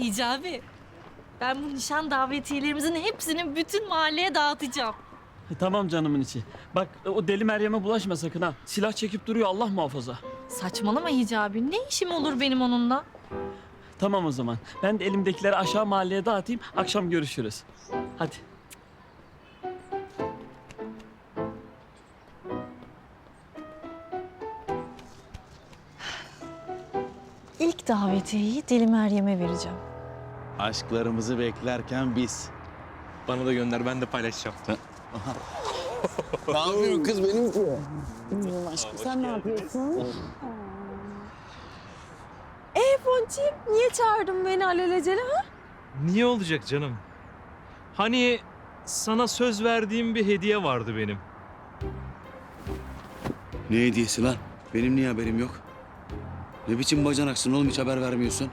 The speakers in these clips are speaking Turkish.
Hicabi. Ben bu nişan davetiyelerimizin hepsini bütün mahalleye dağıtacağım. E, tamam canımın içi. Bak o deli Meryem'e bulaşma sakın ha. Silah çekip duruyor Allah muhafaza. Saçmalama Hicabi. Ne işim olur benim onunla? Tamam o zaman. Ben de elimdekileri aşağı mahalleye dağıtayım. Akşam görüşürüz. Hadi. İlk davetiyeyi Deli Meryem'e vereceğim. Aşklarımızı beklerken biz. Bana da gönder ben de paylaşacağım. Ne yapıyorsun kız benim ki? Sen ne yapıyorsun? Ee Ponçik niye çağırdın beni alelacele ha? Niye olacak canım? Hani sana söz verdiğim bir hediye vardı benim. Ne hediyesi lan? Benim niye haberim yok? Ne biçim bacanaksın oğlum hiç haber vermiyorsun?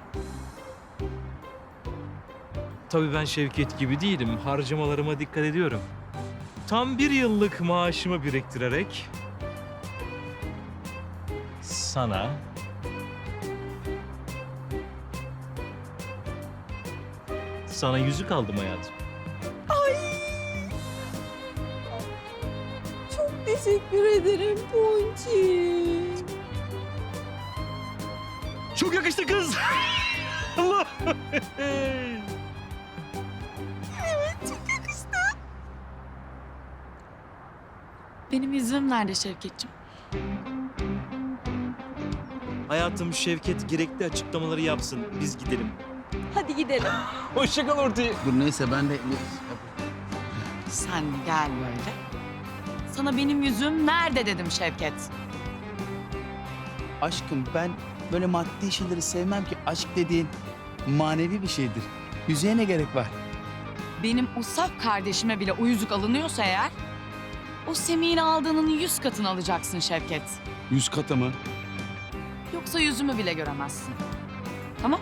Tabii ben Şevket gibi değilim. Harcamalarıma dikkat ediyorum. Tam bir yıllık maaşımı biriktirerek sana sana yüzük aldım hayatım. Çok teşekkür ederim Ponçik. Çok yakıştı kız. Allah. Benim yüzüğüm nerede Şevketciğim? Hayatım Şevket gerekli açıklamaları yapsın. Biz gidelim. Hadi gidelim. Hoşça kal Orti. Dur neyse ben de... Sen gel böyle. Sana benim yüzüğüm nerede dedim Şevket. Aşkım ben böyle maddi şeyleri sevmem ki. Aşk dediğin manevi bir şeydir. Yüzeye ne gerek var? Benim o saf kardeşime bile o yüzük alınıyorsa eğer... ...o Semih'in aldığının yüz katını alacaksın Şevket. Yüz katı mı? Yoksa yüzümü bile göremezsin. Tamam?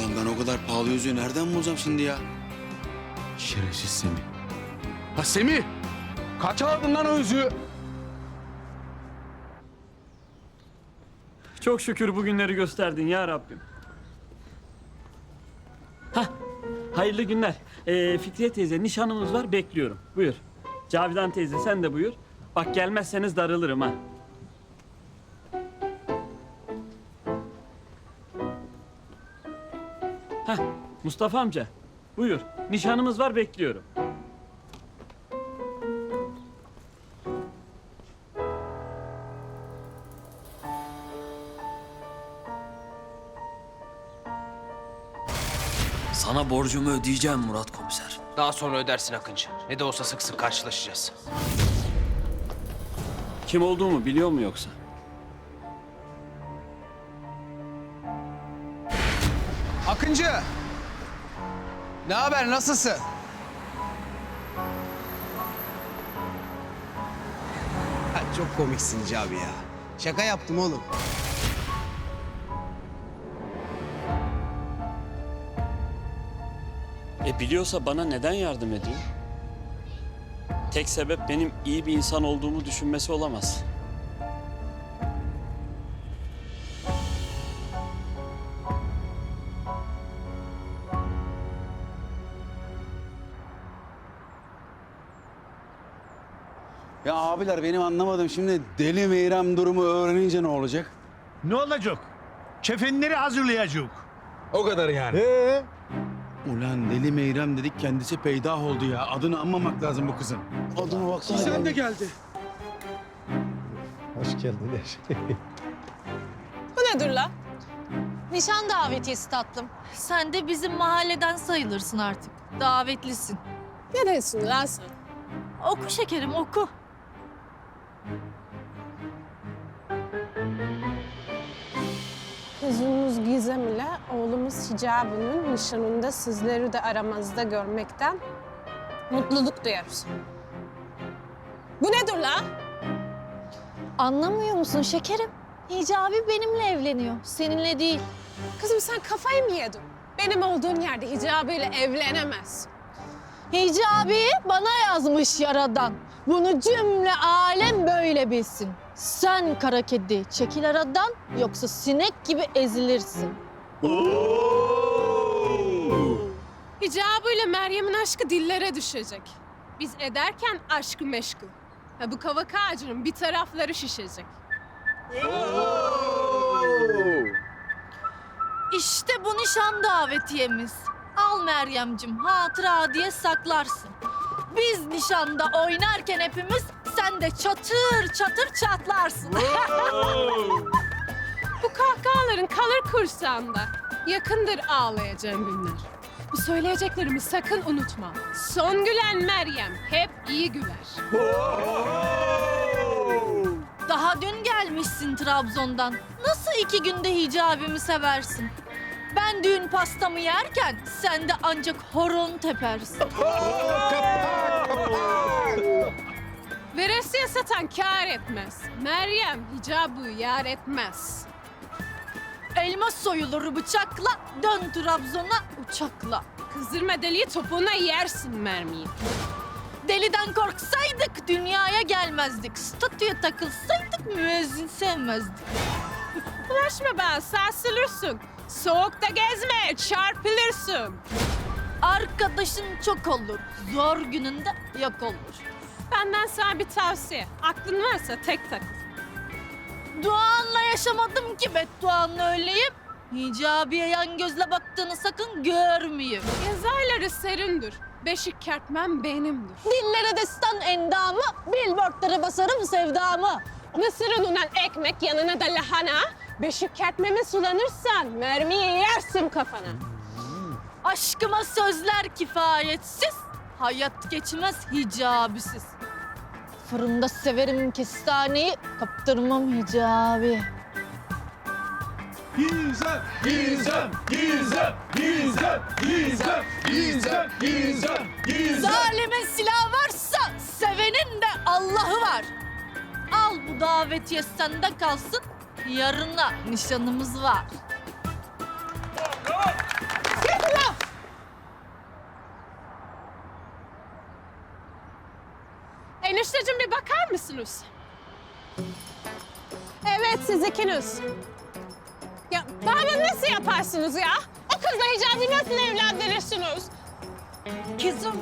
Lan ben o kadar pahalı yüzüğü nereden bulacağım şimdi ya? Şerefsiz Semih. Ha Semih! Kaç aldın lan o yüzüğü? Çok şükür bugünleri gösterdin ya Rabbim. Hah, hayırlı günler. Ee, Fikriye teyze nişanımız var bekliyorum. Buyur. Cavidan teyze sen de buyur. Bak gelmezseniz darılırım ha. Hah, Mustafa amca. Buyur. Nişanımız var bekliyorum. Sana borcumu ödeyeceğim Murat komiser. Daha sonra ödersin Akıncı. Ne de olsa sık sık karşılaşacağız. Kim olduğumu biliyor mu yoksa? Akıncı! Ne haber, nasılsın? Ha, çok komiksin Cavi ya. Şaka yaptım oğlum. Biliyorsa bana neden yardım ediyor? Tek sebep benim iyi bir insan olduğumu düşünmesi olamaz. Ya abiler benim anlamadım şimdi deli meyrem durumu öğrenince ne olacak? Ne olacak? Kefenleri hazırlayacak. O kadar yani. Ulan deli meyrem dedik kendisi peydah oldu ya. Adını anmamak lazım bu kızın. Adına baksana. Sen de geldi. Hoş geldiniz. Bu nedir la? Nişan davetiyesi tatlım. Sen de bizim mahalleden sayılırsın artık. Davetlisin. Ne diyorsun lan sen? Oku şekerim oku. Gizem ile oğlumuz Hicabi'nin nişanında sizleri de aramızda görmekten mutluluk duyarız. Bu nedir la? Anlamıyor musun şekerim? Hicabi benimle evleniyor. Seninle değil. Kızım sen kafayı mı yedin? Benim olduğum yerde Hicabi ile evlenemez. Hicabi bana yazmış yaradan. Bunu cümle alem böyle bilsin. Sen kara kedi çekil aradan yoksa sinek gibi ezilirsin. Hicabıyla Meryem'in aşkı dillere düşecek. Biz ederken aşkı meşgul. Ha, bu kavak ağacının bir tarafları şişecek. İşte bu nişan davetiyemiz. Al Meryemcim hatıra diye saklarsın. Biz nişanda oynarken hepimiz sen de çatır çatır çatlarsın. Bu kahkahaların kalır kursağında. Yakındır ağlayacağım günler. Bu söyleyeceklerimi sakın unutma. Son gülen Meryem hep iyi güler. Daha dün gelmişsin Trabzon'dan. Nasıl iki günde hicabimi seversin? Ben düğün pastamı yerken sen de ancak horon tepersin. Veresiye satan kâr etmez. Meryem hicabı yar etmez. Elma soyulur bıçakla, dön Trabzon'a uçakla. Kızdırma deliği topuğuna yersin mermiyi. Deliden korksaydık dünyaya gelmezdik. Statüye takılsaydık müezzin sevmezdik. Ulaşma ben sarsılırsın. Soğukta gezme çarpılırsın. Arkadaşın çok olur, zor gününde yok olur. Benden sana bir tavsiye. Aklın varsa tek takıl. Duanla yaşamadım ki bedduanla öyleyim. Hicabiye yan gözle baktığını sakın görmeyeyim. Yaz ayları serindir. Beşik kertmem benimdir. Dillere destan endamı, billboardlara basarım sevdamı. Mısır ununan ekmek yanına da lahana. Beşik kertmeme sulanırsan mermiyi yersin kafana. Aşkıma sözler kifayetsiz, hayat geçmez hicabisiz. Fırında severim kestaneyi, kaptırmam hicabi. Gizem, gizem, gizem, gizem, gizem, gizem, gizem, gizem. Zalimin silahı varsa sevenin de Allah'ı var. Al bu davetiye sende kalsın, yarına nişanımız var. Enişteciğim bir bakar mısınız? Evet siz ikiniz. Ya baba nasıl yaparsınız ya? O kızla hicabi nasıl evlendirirsiniz? Kızım,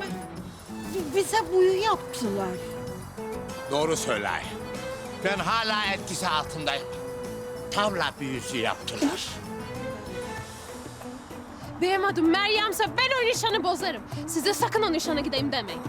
bize buyu yaptılar. Doğru söyler. Ben hala etkisi altındayım. Tavla büyüsü yaptılar. Benim adım Meryem'se ben o nişanı bozarım. Size sakın o nişana gideyim demeyin.